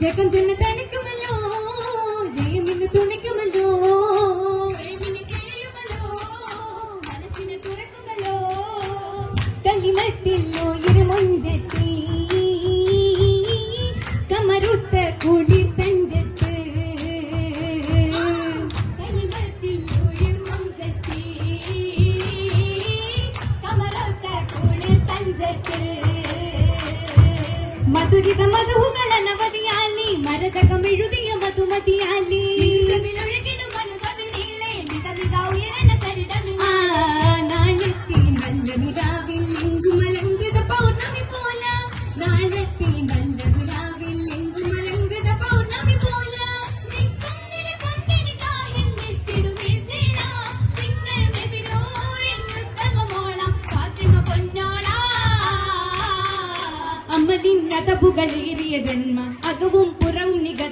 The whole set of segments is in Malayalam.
ജന തനിക്കുമല്ലോ ജയമിന്ന് തുണയ്ക്കുമല്ലോ. കലിമത്തിൽ ഉയരുമൊഞ്ചത്തി കമറുത്ത കുളിർ തഞ്ചത്ത് കലിമത്തിൽ ഉയർമഞ്ചത്തി കമറത്ത കുളിർ തഞ്ചത്തിൽ മധുരിത മരതകമെഴുതിയ അതപുകളേറിയ ജന്മ അകവും പുറവും നികത്തത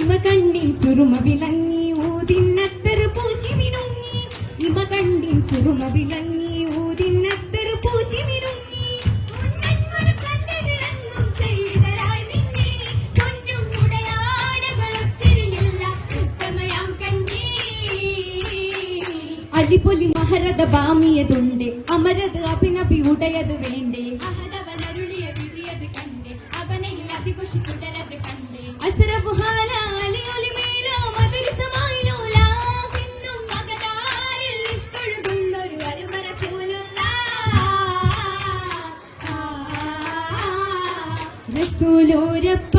ഇമ കണ്ടിൻ സുറുമ വിളങ്ങി ഊതിന്നത്തറ് പൂശി മിനുങ്ങി ഇമ കണ്ടിൻ സുറുമ വിളങ്ങി ഊതിന്നത്തറ് പൂശി കന്നി. അലിപൊലി മഹരത ബാമിയതുണ്ട് അമരത് അഭിനഭി ഉടയത് വേണ്ടേ? അഹദവനരുളിയ വിധിയത് കണ്ട് അവനയിൽ അതികുഷി തുടരത് കണ്ട്. റസൂലോരപ്പം